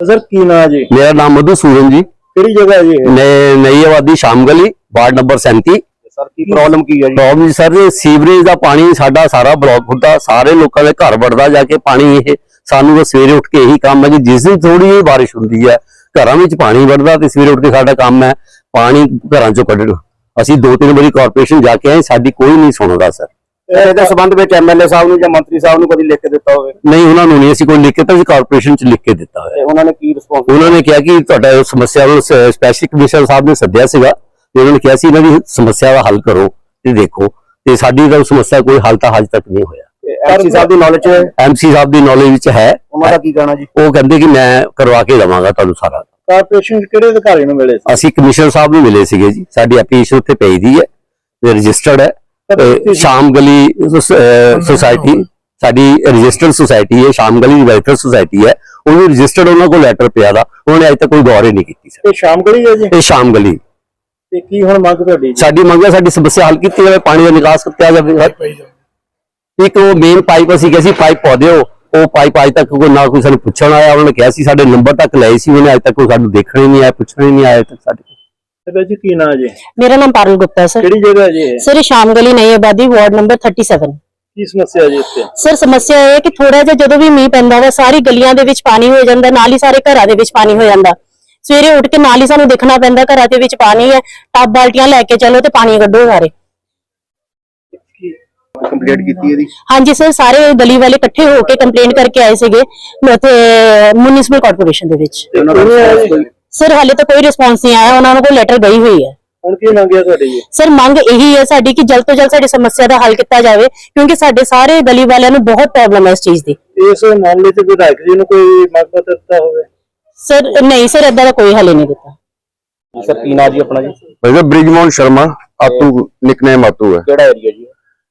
Sir ਕੀ ਨਾਂ ਜੀ? ਮੇਰਾ ਨਾਮ ਮਧੂਸੂਦਨ ਜੀ। ਕਿਹੜੀ ਜਗ੍ਹਾ ਹੈ ਜੀ ਇਹ? ਨੇ ਨਈ ਆਬਾਦੀ ਸ਼ਾਮ ਗਲੀ ਵਾਰਡ ਨੰਬਰ 37 ਸਰ ਕੀ ਪ੍ਰੋਬਲਮ ਕੀ ਹੈ ਜੀ? ਪ੍ਰੋਬਲਮ ਜੀ ਸਰ ਸੀਵਰੇਜ ਦਾ ਪਾਣੀ ਸਾਡਾ ਸਾਰਾ ਬਲੌਕ ਹੁੰਦਾ। ਸਾਰੇ ਲੋਕਾਂ ਦੇ ਘਰ ਵੜਦਾ ਜਾ ਕੇ ਪਾਣੀ ਇਹ। ਸਾਨੂੰ ਤਾਂ ਸਵੇਰੇ ਉੱਠ ਕੇ ਇਹੀ ਕੰਮ ਹੈ ਕਿ ਜਿਸ ਦਿਨ ਥੋੜੀ ਜਿਹੀ ਬਾਰਿਸ਼ ਹੁੰਦੀ ਹੈ ਘਰਾਂ ਵਿੱਚ ਪਾਣੀ ਵੜਦਾ ਤੇ ਸਵੇਰੇ ਉੱਠ ਕੇ ਸਾਡਾ ਕੰਮ ਹੈ ਪਾਣੀ ਘਰਾਂ ਚੋਂ ਕੱਢਣਾ। ਅਸੀਂ ਦੋ ਤਿੰਨ ਵਾਰੀ ਕਾਰਪੋਰੇਸ਼ਨ ਜਾ ਕੇ ਆਏ ਸਾਡੀ ਕੋਈ ਨਹੀਂ ਸੁਣਦਾ ਸਰ। ਇਹਦੇ ਸੰਬੰਧ ਵਿੱਚ ਐਮਐਲਏ ਸਾਹਿਬ ਨੂੰ ਜਾਂ ਮੰਤਰੀ ਸਾਹਿਬ ਨੂੰ ਕਦੀ ਲਿਖ ਕੇ ਦਿੱਤਾ ਹੋਵੇ? ਨਹੀਂ ਉਹਨਾਂ ਨੂੰ ਨਹੀਂ। ਅਸੀਂ ਕੋਈ ਲਿਖ ਕੇ ਤਾਂ ਅਸੀਂ ਕਾਰਪੋਰੇਸ਼ਨ ਚ ਲਿਖ ਕੇ ਦਿੱਤਾ ਹੋਇਆ। ਉਹਨਾਂ ਨੇ ਕੀ ਰਿਸਪੌਂਸ ਉਹਨਾਂ ਨੇ ਕਿਹਾ ਕਿ ਤੁਹਾਡਾ ਇਹ ਸਮੱਸਿਆ ਨੂੰ ਸਪੈਸ਼ਲ ਕਮਿਸ਼ਨਰ ਸਾਹਿਬ ਨੇ ਸੱਦਿਆ ਸੀਗਾ ਤੇ ਉਹਨਾਂ ਨੇ ਕਿਹਾ ਸੀ ਇਹਨਾਂ ਦੀ ਸਮੱਸਿਆ ਦਾ ਹੱਲ ਕਰੋ ਤੇ ਦੇਖੋ। ਤੇ ਸਾਡੀ ਤਾਂ ਸਮੱਸਿਆ ਕੋਈ ਹੱਲ ਤਾਂ ਹਜੇ ਤੱਕ ਨਹੀਂ ਹੋਇਆ। ਐਮਸੀ ਸਾਹਿਬ ਦੀ ਨੌਲੇਜ ਹੈ? ਐਮਸੀ ਸਾਹਿਬ ਦੀ ਨੌਲੇਜ ਵਿੱਚ ਹੈ। ਉਹਨਾਂ ਦਾ ਕੀ ਕਹਿਣਾ ਜੀ? ਉਹ ਕਹਿੰਦੇ ਕਿ ਮੈਂ ਕਰਵਾ ਕੇ ਦਵਾਂਗਾ ਤੁਹਾਨੂੰ ਸਾਰਾ। ਕਾਰਪੋਰੇਸ਼ਨ ਕਿਹੜੇ ਅਧਿਕਾਰੀ ਨੂੰ ਮਿਲੇ ਅਸੀਂ ਕਮਿਸ਼ਨਰ ਸਾਹਿਬ ਨੂੰ ਮਿਲੇ ਸੀਗੇ ਜੀ। ਸਾਡੀ ਐਪਲੀਕੇਸ਼ਨ ਉੱਥੇ ਪਈ ਦੀ ਹੈ। ਤੇ ਰਜਿਸਟਰਡ ਹੈ। ਸ਼ਾਮ ਗਲੀ ਸੁਸਾਇਟੀ ਸਾਡੀ ਰਜਿਸਟਰਡ ਸੁਸਾਇਟੀ ਹੈ ਸ਼ਾਮ ਗਲੀ ਵੈਲਫੇਅਰ ਸੁਸਾਇਟੀ ਹੈ। ਉਹਨੂੰ ਰਜਿਸਟਰਡ ਉਹਨਾਂ ਕੋਲ ਲੈਟਰ ਪਿਆ ਦਾ ਉਹਨੇ ਅਜੇ ਤੱਕ ਕੋਈ ਗੌਰ ਹੀ ਨਹੀਂ ਕੀਤੀ ਸਰ। ਇਹ ਸ਼ਾਮ ਗਲੀ ਹੈ ਜੀ? ਇਹ ਸ਼ਾਮ ਗਲੀ। ਤੇ ਕੀ ਹੁਣ ਮੰਗ ਤੁਹਾਡੀ ਜੀ? ਸਾਡੀ ਮੰਗ ਹੈ ਸਾਡੀ ਸਮੱਸਿਆ ਹੱਲ ਕੀਤੀ ਜਾਵੇ ਪਾਣੀ ਦਾ ਨਿਕਾਸ ਕੀਤਾ ਜਾਵੇ। ਇੱਕ ਉਹ ਮੇਨ ਪਾਈਪ ਅਸੀਂ ਕਿਹਾ ਸੀ ਪਾਈਪ ਪਾ ਦਿਓ ਉਹ ਪਾਈਪ ਅਜੇ ਤੱਕ ਕੋਈ ਨਾ ਕੋਈ ਸਾਨੂੰ ਪੁੱਛਣ ਆਇਆ ਉਹਨਾਂ ਨੇ ਕਿਹਾ ਸੀ ਸਾਡੇ ਨੰਬਰ ਤੱਕ ਲਏ ਸੀ ਉਹਨੇ ਅਜੇ ਤੱਕ ਕੋਈ ਸਾਨੂੰ ਦੇਖਣ ਹੀ ਨਹੀਂ ਆਇਆ ਪੁੱਛਣ ਹੀ ਨਹੀਂ ਆਇਆ ਤੱਕ ਸਾਡੇ ਤੇ ਜੀ ਕੀ ਨਾਂ ਜੀ? ਮੇਰਾ ਨਾਮ ਪਾਰਲ ਹੈ ਸਰ। ਕਿਹੜੀ ਜਗ੍ਹਾ ਹੈ ਜੀ ਇਹ? ਸਰ ਇਹ ਸ਼ਾਮ ਗਲੀ ਨਈ ਆਬਾਦੀ ਵਾਰਡ ਨੰਬਰ 37 ਕੀ ਸਮੱਸਿਆ ਜੀ ਇੱਥੇ? ਸਰ ਸਮੱਸਿਆ ਇਹ ਹੈ ਕਿ ਥੋੜਾ ਜਿਹਾ ਜਦੋਂ ਵੀ ਮੀਂਹ ਪੈਂਦਾ ਵਾ ਸਾਰੀ ਗਲੀਆਂ ਦੇ ਵਿੱਚ ਪਾਣੀ ਹੋ ਜਾਂਦਾ ਨਾਲ ਹੀ ਸਾਰੇ ਘਰਾਂ ਦੇ ਵਿੱਚ ਪਾਣੀ ਹੋ ਜਾਂਦਾ। ਸਵੇਰੇ ਉੱਠ ਕੇ ਨਾਲ ਹੀ ਸਾਨੂੰ ਦੇਖਣਾ ਪੈਂਦਾ ਘਰਾਂ ਦੇ ਵਿੱਚ ਪਾਣੀ ਹੈ ਟੱਬ ਬਾਲਟੀਆਂ ਲੈ ਕੇ ਚਲੋ ਤੇ ਪਾਣੀ ਕੱਢੋ ਸਾਰੇ। ਕੰਪਲੀਟ ਕੀਤੀ ਇਹਦੀ? ਹਾਂਜੀ ਸਰ ਸਾਰੇ ਗਲੀ ਵਾਲੇ ਇਕੱਠੇ ਹੋ ਕੇ ਕੰਪਲੇਂਟ ਕਰਕੇ ਆਏ ਸੀਗੇ ਉੱਥੇ ਮਿਊਨਿਸਪਲ ਕਾਰਪੋਰੇਸ਼ਨ ਦੇ ਵਿੱਚ। ਤੇ ਉਹਨਾਂ ਦਾ response ਕੋਈ- ਸਰ ਹਾਲੇ ਤਾਂ ਕੋਈ ਰਿਸਪੌਂਸ ਨਹੀਂ ਆਇਆ ਉਹਨਾਂ ਨੂੰ ਕੋਈ ਲੈਟਰ ਗਈ ਹੋਈ ਹੈ। ਹੁਣ ਕੀ ਮੰਗਿਆ ਤੁਹਾਡੀ ਜੀ? ਸਰ ਮੰਗ ਇਹੀ ਹੈ ਸਾਡੀ ਕਿ ਜਲਦ ਤੋਂ ਜਲਦ ਸਾਡੀ ਸਮੱਸਿਆ ਦਾ ਹੱਲ ਕੀਤਾ ਜਾਵੇ ਕਿਉਂਕਿ ਸਾਡੇ ਸਾਰੇ ਗਲੀ ਵਾਲਿਆਂ ਨੂੰ ਬਹੁਤ ਪ੍ਰੋਬਲਮ ਹੈ ਇਸ ਚੀਜ਼ ਦੀ। ਇਸ ਮਾਮਲੇ 'ਚ ਵਿਧਾਇਕ ਜੀ ਨੂੰ ਕੋਈ ਮੰਗ ਪੱਤਰ ਦਿੱਤਾ ਹੋਵੇ? ਸਰ ਨਹੀਂ ਸਰ ਏਦਾਂ ਦਾ ਕੋਈ ਹੱਲ ਨਹੀਂ ਦਿੱਤਾ। ਸਰ ਕੀ ਨਾਂ ਜੀ ਆਪਣਾ ਜੀ? ਭਾਈ ਬ੍ਰਿਜਮੋਹਨ ਸ਼ਰਮਾ ਆਤੂ ਨਿਕਨੇਮ ਆਤੂ ਹੈ। ਕਿਹੜਾ ਏਰੀਆ ਜੀ?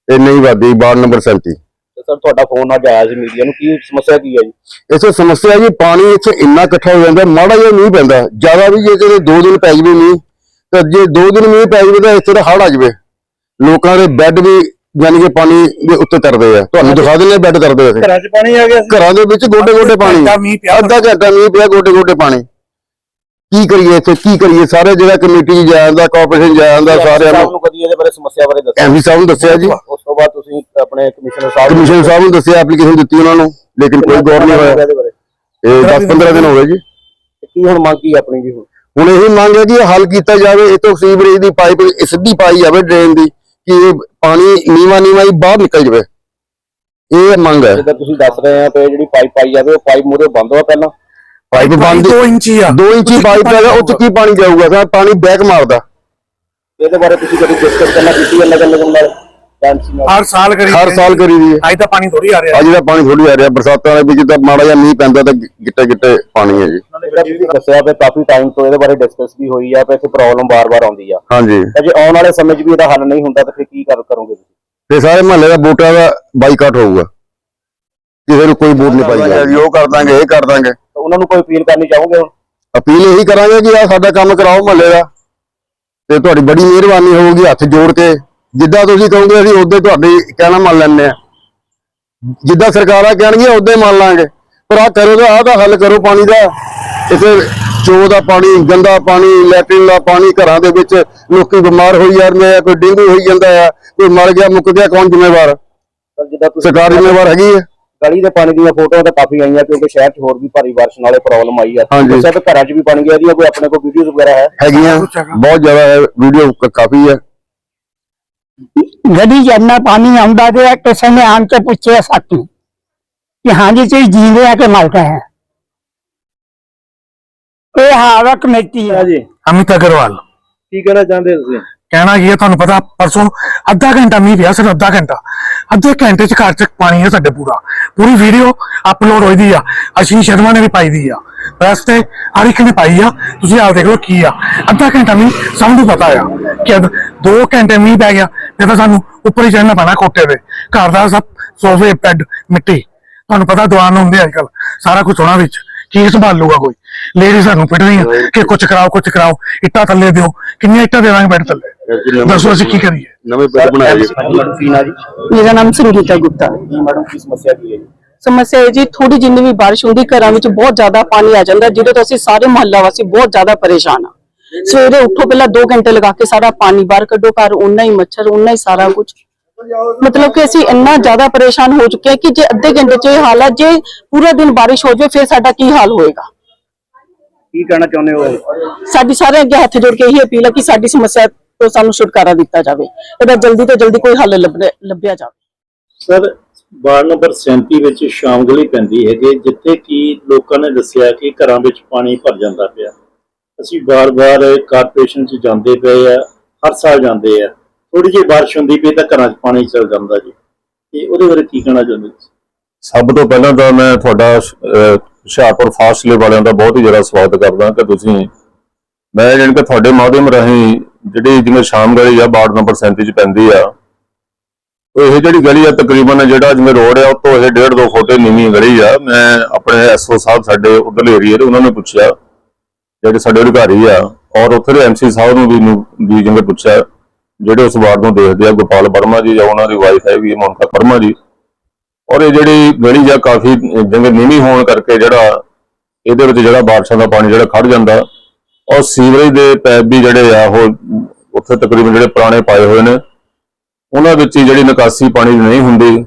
ਇਹ ਨਹੀਂ ਵਾਦੀ ਵਾਰਡ ਨੰਬਰ 37 ਤੇ ਸਰ ਤੁਹਾਡਾ ਫੋਨ ਅੱਜ ਆਇਆ ਸੀ ਮੀਡੀਆ ਨੂੰ। ਕੀ ਸਮੱਸਿਆ ਕੀ ਹੈ ਜੀ? ਇੱਥੇ ਸਮੱਸਿਆ ਜੀ ਪਾਣੀ ਇੱਥੇ ਇੰਨਾ ਇਕੱਠਾ ਹੋ ਜਾਂਦਾ ਮਾੜਾ ਜਿਹਾ ਮੀਂਹ ਪੈਂਦਾ। ਜ਼ਿਆਦਾ ਵੀ ਜੇ ਕਿਤੇ 2 ਦਿਨ ਪੈ ਜਵੇ ਮੀਂਹ ਤਾਂ ਜੇ 2 ਦਿਨ ਮੀਂਹ ਪੈ ਜਵੇ ਤਾਂ ਇੱਥੇ ਤਾਂ ਹੜ੍ਹ ਆ ਜਵੇ। ਲੋਕਾਂ ਦੇ ਬੈੱਡ ਵੀ ਯਾਨੀ ਕਿ ਪਾਣੀ ਦੇ ਉੱਤੇ ਤਰਦੇ ਆ। ਤੁਹਾਨੂੰ ਦਿਖਾ ਦਿੰਦੇ ਬੈੱਡ ਤਰਦੇ ਆ ਘਰਾਂ 'ਚ ਪਾਣੀ ਆ ਗਿਆ ਸੀ। ਘਰਾਂ ਦੇ ਵਿੱਚ ਗੋਡੇ ਗੋਡੇ ਪਾਣੀ। ਅੱਧਾ ਘੰਟਾ ਮੀਂਹ ਪਿਆ। ਗੋਡੇ ਗੋਡੇ ਪਾਣੀ। ਕੀ ਕਰੀਏ ਇੱਥੇ? ਕੀ ਕਰੀਏ? ਸਾਰੇ ਜਿਹੜਾ ਕਮੇਟੀ ਜਾਂਦਾ ਕਾਰਪੋਰੇਸ਼ਨ ਜਾਂਦਾ ਸਾਰਿਆਂ ਨੂੰ ਨੂੰ ਕਦੀ ਇਹਦੇ ਬਾਰੇ ਸਮੱਸਿਆ ਬਾਰੇ ਦੱਸਿਆ? ਐਮਪੀ ਸਾਹਿਬ ਨੂੰ ਦੱਸਿਆ ਜੀ। ਉਸ ਤੋਂ ਬਾਅਦ ਤੁਸੀਂ ਆਪਣੇ ਕਮਿਸ਼ਨਰ ਸਾਹਿਬ ਕਮਿਸ਼ਨ ਸਾਹਿਬ ਨੂੰ ਦੱਸਿਆ ਐਪਲੀਕੇਸ਼ਨ ਦਿੱਤੀ ਉਹਨਾਂ ਨੂੰ ਲੇਕਿਨ ਕੋਈ ਗੌਰ ਨਹੀਂ ਹੋਇਆ। ਇਹਦੇ ਬਾਰੇ। ਇਹ 10-15 ਦਿਨ ਹੋ ਗਏ ਜੀ। ਕੀ ਹੁਣ ਮੰਗ ਕੀ ਆਪਣੀ ਜੀ ਹੁਣ? ਹੁਣ ਇਹੀ ਮੰਗ ਹੈ ਕਿ ਇਹ ਹੱਲ ਕੀਤਾ ਜਾਵੇ ਇਹ ਤੋਂ ਸੀਵਰੇਜ ਦੀ ਪਾਈਪ ਸਿੱਧੀ ਪਾਈ ਜਾਵੇ ਡਰੇਨ ਦੀ ਕਿ ਇਹ ਪਾਣੀ ਨੀਵਾ ਨੀਵਾ ਹੀ ਬਾਹਰ ਨਿਕਲ ਜਾਵੇ। ਇਹ ਮੰਗ ਹੈ। ਜਿੱਦਾਂ ਤੁਸੀਂ ਦੱਸ ਰਹੇ ਆ ਤੇ ਜਿਹੜੀ ਪਾਈਪ ਪਾਈ ਜਾਵੇ ਉਹ ਪਾਈਪ ਮੂਰੇ ਬੰਦ ਹੋਆ ਪਹਿਲਾਂ। ਪਾਈਪ ਬੰਦ 2 ਇੰਚੀ ਆ। 2 ਇੰਚੀ ਪਾਈਪ ਹੈਗਾ ਉਹ ਚ ਕੀ ਪਾਣੀ ਜਾਊਗਾ ਸਰ ਪਾਣੀ ਬੈਕ ਮਾਰਦਾ। ਇਹਦੇ ਬਾਰੇ ਤੁਸੀਂ ਕਦੀ ਡਿਸਕਸ ਕਰਨਾ ਕੀਤੀ ਨਗਰ ਨਿਗਮ ਨਾਲ ਹਰ ਸਾਲ ਕਰੀ ਹਰ ਸਾਲ ਕਰੀ ਦੀ ਹੈ। ਅੱਜ ਤਾਂ ਪਾਣੀ ਥੋੜੀ ਆ ਰਿਹਾ। ਅੱਜ ਦਾ ਪਾਣੀ ਥੋੜੀ ਆ ਰਿਹਾ ਬਰਸਾਤਾਂ ਦੇ ਵਿੱਚ ਤਾਂ ਮਾੜਾ ਜਿਹਾ ਮੀਂਹ ਪੈਂਦਾ ਤਾਂ ਗਿੱਟੇ ਗਿੱਟੇ ਪਾਣੀ ਹੈ ਜੀ। ਦੱਸਿਆ ਵੀ ਕਾਫੀ ਟਾਈਮ ਤੋਂ ਇਹਦੇ ਬਾਰੇ ਡਿਸਕਸ ਵੀ ਹੋਈ ਆ ਤੇ ਇੱਥੇ ਪ੍ਰੋਬਲਮ ਬਾਰ-ਬਾਰ ਆਉਂਦੀ ਆ। ਹਾਂਜੀ। ਤਾਂ ਜੇ ਆਉਣ ਵਾਲੇ ਸਮੇਂ 'ਚ ਵੀ ਇਹਦਾ ਹੱਲ ਨਹੀਂ ਹੁੰਦਾ ਤਾਂ ਫਿਰ ਕੀ ਕਰ ਕਰੋਗੇ ਤੁਸੀਂ? ਤੇ ਸਾਰੇ ਮਹੱਲੇ ਦਾ ਵੋਟਾਂ ਦਾ ਬਾਈਕਾਟ ਹੋਊਗਾ। ਕਿਸੇ ਨੂੰ ਕੋਈ ਵੋਟ ਨਹੀਂ ਪਾਈ ਜਾਏਗੀ ਉਹ ਕਰ ਦਾਂਗੇ ਇਹ ਕਰ ਦਾਂਗੇ। ਤਾਂ ਉਹਨਾਂ ਨੂੰ ਕੋਈ ਅਪੀਲ ਕਰਨੀ ਚਾਹੋਗੇ ਹੁਣ? ਅਪੀਲ ਇਹੀ ਕਰਾਂਗੇ ਕਿ ਆ ਸਾਡਾ ਕੰਮ ਕਰਾਓ ਮਹੱਲੇ ਦਾ। ਤੇ ਤੁਹਾਡੀ ਬੜੀ ਮਿਹਰਬਾਨੀ ਹੋਊਗੀ ਹੱਥ ਜੋੜ ਕੇ। ਜਿੱਦਾਂ ਤੁਸੀਂ ਕਹੋਗੇ ਅਸੀਂ ਉਦੋਂ ਤੁਹਾਡੀ ਕਹਿਣਾ ਮੰਨ ਲੈਂਦੇ ਆ ਜਿੱਦਾਂ ਸਰਕਾਰਾਂ ਕਹਿਣਗੀਆਂ ਉਦੋਂ ਮੰਨ ਲਾਂਗੇ। ਪਰ ਆ ਕਰੋ ਤਾਂ ਆਹ ਦਾ ਹੱਲ ਕਰੋ ਪਾਣੀ ਦਾ। ਇੱਥੇ ਚੋ ਦਾ ਪਾਣੀ ਗੰਦਾ ਪਾਣੀ ਲੈਟਰਿਨ ਦਾ ਪਾਣੀ ਘਰਾਂ ਦੇ ਵਿੱਚ ਲੋਕੀ ਬਿਮਾਰ ਹੋਈ ਜਾਂਦੇ ਆ ਕੋਈ ਡੇਂਗੂ ਹੋਈ ਜਾਂਦਾ ਆ ਕੋਈ ਮਰ ਗਿਆ ਮੁੱਕ ਗਿਆ ਕੌਣ ਜ਼ਿੰਮੇਵਾਰ? ਤਾਂ ਜਿੱਦਾਂ ਤੁਸੀਂ ਸਰਕਾਰ ਜ਼ਿੰਮੇਵਾਰ ਹੈਗੀ ਹੈ ਗਲੀ ਦੇ ਪਾਣੀ ਦੀਆਂ ਫੋਟੋਆਂ ਤਾਂ ਕਾਫੀ ਆਈਆਂ ਕਿਉਂਕਿ ਸ਼ਹਿਰ 'ਚ ਹੋਰ ਵੀ ਭਾਰੀ ਬਾਰਿਸ਼ ਨਾਲੇ ਪ੍ਰੋਬਲਮ ਆਈ ਆ। ਹਾਂਜੀ। ਦੱਸਿਆ ਤਾਂ ਘਰਾਂ 'ਚ ਵੀ ਪਾਣੀ ਗਿਆ ਇਹਦੀਆਂ ਕੋਈ ਆਪਣੇ ਕੋਲ ਵੀਡੀਓਜ਼ ਵਗੈਰਾ ਹੈ? ਹੈਗੀਆਂ ਬਹੁਤ ਜ਼ਿਆਦਾ ਹੈ ਵੀਡੀਓ ਕਾਫੀ ਹੈ। ਗਲੀ 'ਚ ਇੰਨਾ ਪਾਣੀ ਆਉਂਦਾ ਤੇ ਕਿਸੇ ਨੇ ਆਣ ਕੇ ਪੁੱਛਿਆ ਸਾਥੋਂ ਕਿ ਹਾਂਜੀ ਤੁਸੀਂ ਜੀਂਦੇ ਆ ਕਿ ਮਰ ਗਏ ਹੈ ਇਹ ਹਾਵਾ ਕਮੇਟੀ ਹੈ ਜੀ ਅਮਿਤ ਅਗਰਵਾਲ। ਕੀ ਕਹਿਣਾ ਚਾਹੁੰਦੇ ਤੁਸੀਂ? ਕਹਿਣਾ ਕੀ ਹੈ ਤੁਹਾਨੂੰ ਪਤਾ, ਪਰਸੋਂ ਅੱਧਾ ਘੰਟਾ ਮੀਂਹ ਪਿਆ, ਸਿਰਫ ਅੱਧਾ ਘੰਟਾ। ਅੱਧੇ ਘੰਟੇ ਚ ਘਰ ਚ ਪਾਣੀ ਹੈ ਸਾਡੇ ਪੂਰਾ। ਪੂਰੀ ਵੀਡੀਓ ਅਪਲੋਡ ਹੋਈ ਦੀ ਆ। ਅਸ਼ੀਸ਼ ਸ਼ਰਮਾ ਨੇ ਵੀ ਪਾਈ ਦੀ ਆ। ਪ੍ਰੈਸ ਤੇ ਹਰ ਇੱਕ ਨੇ ਪਾਈ ਆ। ਤੁਸੀਂ ਆਪ ਦੇਖ ਲਓ ਕੀ ਆ। ਅੱਧਾ ਘੰਟਾ ਮੀਂਹ ਸਭ ਨੂੰ ਪਤਾ ਆ ਕਿ ਅੱਧ- ਦੋ ਘੰਟੇ ਮੀਂਹ ਪੈ ਗਿਆ, ਫਿਰ ਤਾਂ ਸਾਨੂੰ ਉੱਪਰ ਹੀ ਚੜਨਾ ਪੈਣਾ ਕੋਟੇ ਤੇ। ਘਰ ਦਾ ਸਭ ਸੋਫੇ, ਬੈੱਡ, ਮਿੱਟੀ। ਤੁਹਾਨੂੰ ਪਤਾ ਦੁਕਾਨ ਹੁੰਦੇ ਅੱਜ ਕੱਲ ਸਾਰਾ ਕੁਝ ਹੋਣਾ ਵਿੱਚ। ਕੀ ਸੰਭਾਲੂਗਾ ਕੋਈ? ਲੇਡੀ ਸਾਨੂੰ ਪਿੱਟ ਰਹੀਆਂ ਕਿ ਕੁਝ ਕਰਾਓ ਕੁਝ ਕਰਾਓ। ਇੱਟਾਂ ਥੱਲੇ ਦਿਓ। ਕਿੰਨੀਆਂ ਇੱਟਾਂ ਦੇਵਾਂਗੇ ਬੈੱਡ ਥੱਲੇ? ਦੱਸੋ ਅਸੀਂ ਕੀ ਕਰੀਏ? ਨਵੇਂ ਪਿੰਡ ਬਣਾਏ ਜੀ। ਮੈਡਮ ਕੀ ਨਾ ਜੀ? ਮੇਰਾ ਨਾਮ ਸੰਗੀਤਾ ਗੁਪਤਾ। ਮੈਡਮ ਕੀ ਸਮੱਸਿਆ ਕੀ ਹੈ ਜੀ? ਸਮੱਸਿਆ ਹੈ ਜੀ ਥੋੜੀ ਜਿੰਨੀ ਵੀ ਬਾਰਿਸ਼ ਹੁੰਦੀ ਘਰਾਂ ਵਿੱਚ ਬਹੁਤ ਜ਼ਿਆਦਾ ਪਾਣੀ ਆ ਜਾਂਦਾ ਜਿਹਦੇ ਤੋਂ ਅਸੀਂ ਸਾਰੇ ਮੁਹੱਲਾ ਵਾਸੀ ਬਹੁਤ ਜ਼ਿਆਦਾ ਪਰੇਸ਼ਾਨ ਆ। ਸਵੇਰੇ ਉੱਠੋ ਪਹਿਲਾਂ 2 ਘੰਟੇ ਲਗਾ ਕੇ ਸਾਰਾ ਪਾਣੀ ਬਾਹਰ ਕੱਢੋ ਘਰ ਉਨਾ ਹੀ ਮੱਛਰ ਉਨਾ ਹੀ ਸਾਰਾ ਕੁਝ ਮਤਲਬ ਕਿ ਅਸੀਂ ਇੰਨਾ ਜ਼ਿਆਦਾ ਪਰੇਸ਼ਾਨ ਹੋ ਚੁੱਕੇ ਹਾਂ ਕਿ ਜੇ ਅੱਧੇ ਘੰਟੇ ਚ ਇਹ ਹਾਲ ਹੈ ਜੇ ਪੂਰਾ ਦਿਨ ਬਾਰਿਸ਼ ਹੋ ਜਾਵੇ ਫਿਰ ਸਾਡਾ ਕੀ ਹਾਲ ਹੋਏਗਾ? ਕੀ ਕਹਿਣਾ ਚਾਹੁੰਦੇ ਹੋ? ਸਾਡੀ ਸਾਰੇ ਅੱਗੇ ਹੱਥ ਜੋੜ ਕੇ ਇਹੀ ਅਪੀਲ ਹੈ ਕਿ ਸਾਡੀ ਸਮੱਸਿਆ ਤੋਂ ਸਾਨੂੰ ਛੁਟਕਾਰਾ ਦਿੱਤਾ ਜਾਵੇ। ਇਹਦਾ ਜਲਦੀ ਤੋਂ ਜਲਦੀ ਕੋਈ ਹੱਲ ਲੱਭਿਆ ਜਾਵੇ। ਸਰ ਵਾਰਡ ਨੰਬਰ 37 ਵਿੱਚ ਸ਼ਾਮਗਲੀ ਪੈਂਦੀ ਹੈਗੇ ਜਿੱਥੇ ਕਿ ਲੋਕਾਂ ਨੇ ਦੱਸਿਆ ਕਿ ਘਰਾਂ ਵਿੱਚ ਪਾਣੀ ਭਰ ਜਾਂਦਾ ਪਿਆ। ਅਸੀਂ ਵਾਰ-ਵਾਰ ਕਾਰਪੋਰੇਸ਼ਨ 'ਚ ਜਾਂਦੇ ਪਏ ਆ ਹਰ ਸਾਲ ਜਾਂਦੇ ਆ। ਥੋੜੀ ਜਿਹੀ ਬਾਰਿਸ਼ ਹੁੰਦੀ ਪਈ ਤਾਂ ਘਰਾਂ 'ਚ ਪਾਣੀ ਚਲ ਜਾਂਦਾ ਜੀ। ਤੇ ਉਹਦੇ ਬਾਰੇ ਕੀ ਕਹਿਣਾ ਚਾਹੁੰਦੇ ਤੁਸੀਂ? ਸਭ ਤੋਂ ਪਹਿਲਾਂ ਤਾਂ ਮੈਂ ਤੁਹਾਡਾ ਹੁਸ਼ਿਆਰਪੁਰ ਫਾਸਲੇ ਵਾਲਿਆਂ ਦਾ ਬਹੁਤ ਹੀ ਜ਼ਿਆਦਾ ਸਵਾਗਤ ਕਰਦਾ ਕਿ ਤੁਸੀਂ ਮੈਂ ਜਾਣੀ ਕਿ ਤੁਹਾਡੇ ਮਾਧਿਅਮ ਰਾਹੀਂ ਜਿਹੜੀ ਜਿਵੇਂ ਸ਼ਾਮ ਗਲੀ ਆ ਵਾਰਡ ਨੰਬਰ 37 ਚ ਪੈਂਦੀ ਆ, ਉਹ ਇਹ ਜਿਹੜੀ ਗਲੀ ਆ ਤਕਰੀਬਨ ਜਿਹੜਾ ਜਿਵੇਂ ਰੋਡ ਆ ਉਹ ਤੋਂ ਇਹ 1.5 2 ਫੁੱਟ ਨੀਵੀਂ ਗਲੀ ਆ। ਮੈਂ ਆਪਣੇ ਐਸਓ ਸਾਹਿਬ ਸਾਡੇ ਉਧਰਲੇ ਏਰੀਏ ਦੇ, ਉਹਨਾਂ ਨੇ ਪੁੱਛਿਆ, ਜਿਹੜੇ ਸਾਡੇ ਅਧਿਕਾਰੀ ਆ, ਔਰ ਉੱਥੇ ਦੇ ਐਮਸੀ ਸਾਹਿਬ ਨੂੰ ਵੀ ਨੂੰ ਵੀ ਜਿਵੇਂ ਪੁੱਛਿਆ, ਜਿਹੜੇ ਉਸ ਵਾਰਡ ਨੂੰ ਦੇਖਦੇ ਆ, ਗੋਪਾਲ ਵਰਮਾ ਜੀ ਜਾਂ ਉਹਨਾਂ ਦੀ ਵਾਈਫ ਹੈ ਵੀ ਮੋਨਕਾ ਵਰਮਾ ਜੀ। ਔਰ ਇਹ ਜਿਹੜੀ ਗਲੀ ਜਾਂ ਕਾਫੀ ਜੰਗ ਨੀਵੀਂ ਹੋਣ ਕਰਕੇ ਜਿਹੜਾ ਇਹਦੇ ਵਿੱਚ ਜਿਹੜਾ ਬਾਰਿਸ਼ਾਂ ਦਾ ਪਾਣੀ ਜਿਹੜਾ ਖੜ ਜਾਂਦਾ ਔਰ ਸੀਵਰੇਜ ਦੇ ਪੈਪ ਵੀ ਜਿਹੜੇ ਆ, ਉਹ ਉੱਥੇ ਤਕਰੀਬਨ ਜਿਹੜੇ ਪੁਰਾਣੇ ਪਾਏ ਹੋਏ ਨੇ, ਉਹਨਾਂ ਵਿੱਚ ਹੀ ਜਿਹੜੀ ਨਿਕਾਸੀ ਪਾਣੀ ਦੀ ਨਹੀਂ ਹੁੰਦੀ।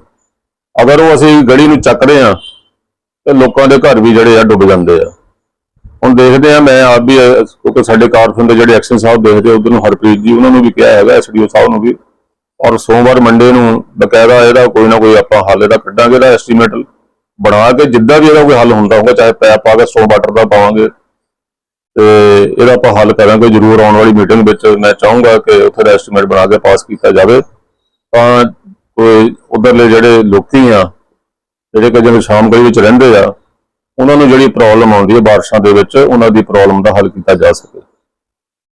ਅਗਰ ਉਹ ਅਸੀਂ ਗਲੀ ਨੂੰ ਚੱਕਦੇ ਆ ਤੇ ਲੋਕਾਂ ਦੇ ਘਰ ਵੀ ਜਿਹੜੇ ਆ ਡੁੱਬ ਜਾਂਦੇ ਆ। ਹੁਣ ਦੇਖਦੇ ਆ ਮੈਂ ਆਪ ਵੀ, ਕਿਉਂਕਿ ਸਾਡੇ ਕਾਰਪੋਰੇਸ਼ਨ ਦੇ ਜਿਹੜੇ ਐਕਸ਼ਨ ਸਾਹਿਬ ਦੇਖਦੇ ਉਧਰ ਨੂੰ ਹਰਪ੍ਰੀਤ ਜੀ, ਉਹਨਾਂ ਨੂੰ ਵੀ ਕਿਹਾ ਹੈਗਾ ਐਸਡੀਓ ਸਾਹਿਬ ਨੂੰ ਵੀ। ਔਰ ਸੋਮਵਾਰ ਮੰਡੇ ਨੂੰ ਬਕਾਇਦਾ ਇਹਦਾ ਕੋਈ ਨਾ ਕੋਈ ਆਪਾਂ ਹੱਲ ਇਹਦਾ ਕੱਢਾਂਗੇ, ਇਹਦਾ ਐਸਟੀਮੇਟ ਬਣਾ ਕੇ ਜਿੱਦਾਂ ਵੀ ਇਹਦਾ ਕੋਈ ਹੱਲ ਹੁੰਦਾ ਹੋਊਗਾ, ਚਾਹੇ ਪੈਪ ਪਾ ਕੇ ਸੋ ਵਾਟਰ ਦਾ ਪਾਵਾਂਗੇ। ਤੇ ਇਹਦਾ ਆਪਾਂ ਹੱਲ ਕਰਾਂਗੇ, ਜ਼ਰੂਰ ਆਉਣ ਵਾਲੀ ਮੀਟਿੰਗ ਵਿੱਚ ਮੈਂ ਚਾਹੂੰਗਾ ਕਿ ਉੱਥੇ ਦਾ ਐਸਟੀਮੇਟ ਬਣਾ ਕੇ ਪਾਸ ਕੀਤਾ ਜਾਵੇ। ਤਾਂ ਕੋਈ ਉਧਰਲੇ ਜਿਹੜੇ ਲੋਕੀ ਆ, ਜਿਹੜੇ ਕਿ ਜਿਵੇਂ ਸ਼ਾਮ ਗਲੀ ਵਿੱਚ ਰਹਿੰਦੇ ਆ, ਉਹਨਾਂ ਨੂੰ ਜਿਹੜੀ ਪ੍ਰੋਬਲਮ ਆਉਂਦੀ ਹੈ ਬਾਰਿਸ਼ਾਂ ਦੇ ਵਿੱਚ, ਉਹਨਾਂ ਦੀ ਪ੍ਰੋਬਲਮ ਦਾ ਹੱਲ ਕੀਤਾ ਜਾ ਸਕੇ।